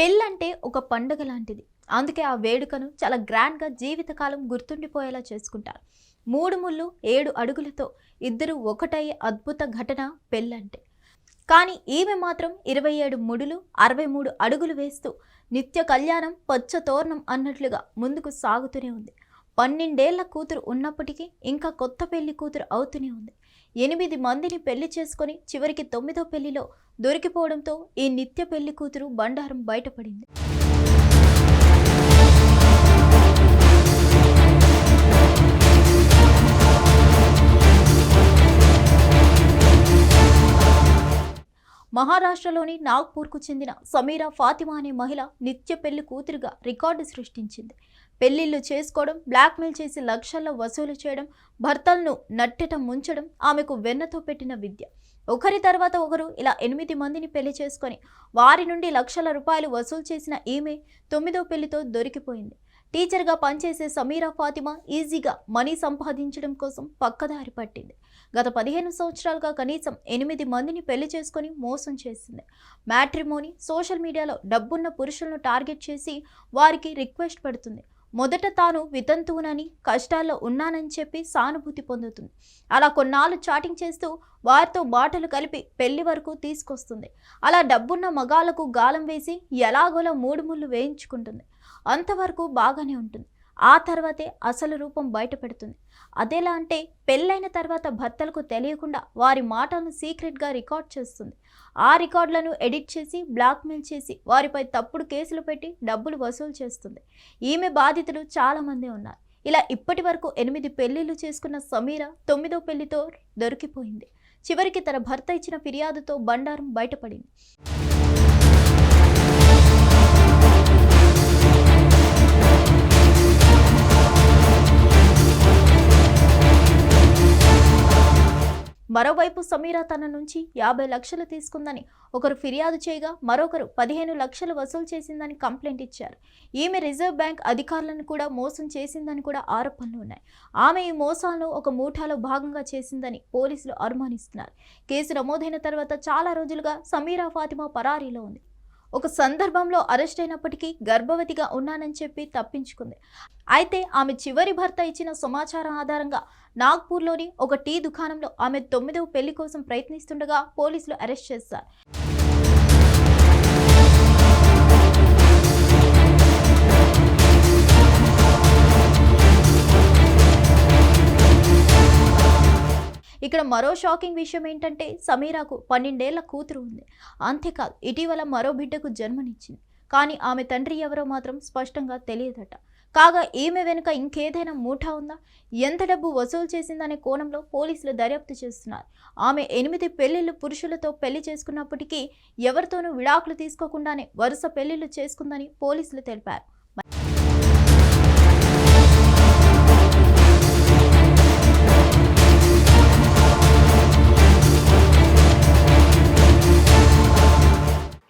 పెళ్ళంటే ఒక పండుగ లాంటిది. అందుకే ఆ వేడుకను చాలా గ్రాండ్గా జీవితకాలం గుర్తుండిపోయేలా చేసుకుంటారు. మూడు ముళ్ళు ఏడు అడుగులతో ఇద్దరు ఒకటయ్యే అద్భుత ఘటన పెళ్ళంటే. కానీ ఈమె మాత్రం ఇరవై ఏడు ముడులు అరవై మూడు అడుగులు వేస్తూ నిత్య కళ్యాణం పచ్చ తోరణం అన్నట్లుగా ముందుకు సాగుతూనే ఉంది. పన్నెండేళ్ళ కూతురు ఉన్నప్పటికీ ఇంకా కొత్త పెళ్ళి కూతురు అవుతూనే ఉంది. ఎనిమిది మందిని పెళ్ళి చేసుకొని చివరికి తొమ్మిదో పెళ్ళిలో దొరికిపోవడంతో ఈ నిత్య పెళ్ళి కూతురు బండారం బయటపడింది. మహారాష్ట్రలోని నాగ్పూర్కు చెందిన సమీరా ఫాతిమా అనే మహిళ నిత్య పెళ్ళి కూతురుగా రికార్డు సృష్టించింది. పెళ్ళిళ్ళు చేసుకోవడం బ్లాక్మెయిల్ చేసి లక్షల్లో వసూలు చేయడం భర్తలను నట్టెట ముంచడం ఆమెకు వెన్నతో పెట్టిన విద్య. ఒకరి తర్వాత ఒకరు ఇలా ఎనిమిది మందిని పెళ్ళి చేసుకొని వారి నుండి లక్షల రూపాయలు వసూలు చేసిన ఈమె తొమ్మిదో పెళ్ళితో దొరికిపోయింది. టీచర్గా పనిచేసే సమీరా ఫాతిమా ఈజీగా మనీ సంపాదించడం కోసం పక్కదారి పట్టింది. గత పదిహేను సంవత్సరాలుగా కనీసం ఎనిమిది మందిని పెళ్ళి చేసుకొని మోసం చేసింది. మ్యాట్రిమోని సోషల్ మీడియాలో డబ్బున్న పురుషులను టార్గెట్ చేసి వారికి రిక్వెస్ట్ పెడుతుంది. మొదట తాను వితంతువునని కష్టాల్లో ఉన్నానని చెప్పి సానుభూతి పొందుతుంది. అలా కొన్నాళ్ళు చాటింగ్ చేస్తూ వారితో బాటలు కలిపి పెళ్ళి వరకు తీసుకొస్తుంది. అలా డబ్బున్న మగాలకు గాలం వేసి ఎలాగోలా మూడు ముళ్ళు వేయించుకుంటుంది. అంతవరకు బాగానే ఉంటుంది. ఆ తర్వాతే అసలు రూపం బయట పెడుతుంది అదెలా అంటే పెళ్ళైన తర్వాత భర్తలకు తెలియకుండా వారి మాటలను సీక్రెట్గా రికార్డ్ చేస్తుంది. ఆ రికార్డులను ఎడిట్ చేసి బ్లాక్మెయిల్ చేసి వారిపై తప్పుడు కేసులు పెట్టి డబ్బులు వసూలు చేస్తుంది. ఈమె బాధితులు చాలామంది ఉన్నారు. ఇలా ఇప్పటి వరకు ఎనిమిది పెళ్ళిళ్ళు చేసుకున్న సమీర తొమ్మిదో పెళ్ళితో దొరికిపోయింది. చివరికి తన భర్త ఇచ్చిన ఫిర్యాదుతో బండారం బయటపడింది. మరోవైపు సమీరా తన నుంచి యాభై లక్షలు తీసుకుందని ఒకరు ఫిర్యాదు చేయగా మరొకరు పదిహేను లక్షలు వసూలు చేసిందని కంప్లైంట్ ఇచ్చారు. ఈమె రిజర్వ్ బ్యాంక్ అధికారులను కూడా మోసం చేసిందని కూడా ఆరోపణలు ఉన్నాయి. ఆమె ఈ మోసాలను ఒక మూఠాలో భాగంగా చేసిందని పోలీసులు అనుమానిస్తున్నారు. కేసు నమోదైన తర్వాత చాలా రోజులుగా సమీరా ఫాతిమా పరారీలో ఉంది. ఒక సందర్భంలో అరెస్ట్ అయినప్పటికీ గర్భవతిగా ఉన్నానని చెప్పి తప్పించుకుంది. అయితే ఆమె చివరి భర్త ఇచ్చిన సమాచారం ఆధారంగా నాగ్పూర్లోని ఒక టీ దుకాణంలో ఆమె తొమ్మిదవ పెళ్ళి కోసం ప్రయత్నిస్తుండగా పోలీసులు అరెస్ట్ చేశారు. ఇక్కడ మరో షాకింగ్ విషయం ఏంటంటే సమీరాకు పన్నెండేళ్ళ కూతురు ఉంది. అంతేకాదు ఇటీవల మరో బిడ్డకు జన్మనిచ్చింది. కానీ ఆమె తండ్రి ఎవరో మాత్రం స్పష్టంగా తెలియదట. కాగా ఈమె వెనుక ఇంకేదైనా మూఠా ఉందా? ఎంత డబ్బు వసూలు చేసిందనే కోణంలో పోలీసులు దర్యాప్తు చేస్తున్నారు. ఆమె ఎనిమిది పెళ్ళిళ్ళు పురుషులతో పెళ్ళి చేసుకున్నప్పటికీ ఎవరితోనూ విడాకులు తీసుకోకుండానే వరుస పెళ్ళిళ్ళు చేసుకుందని పోలీసులు తెలిపారు.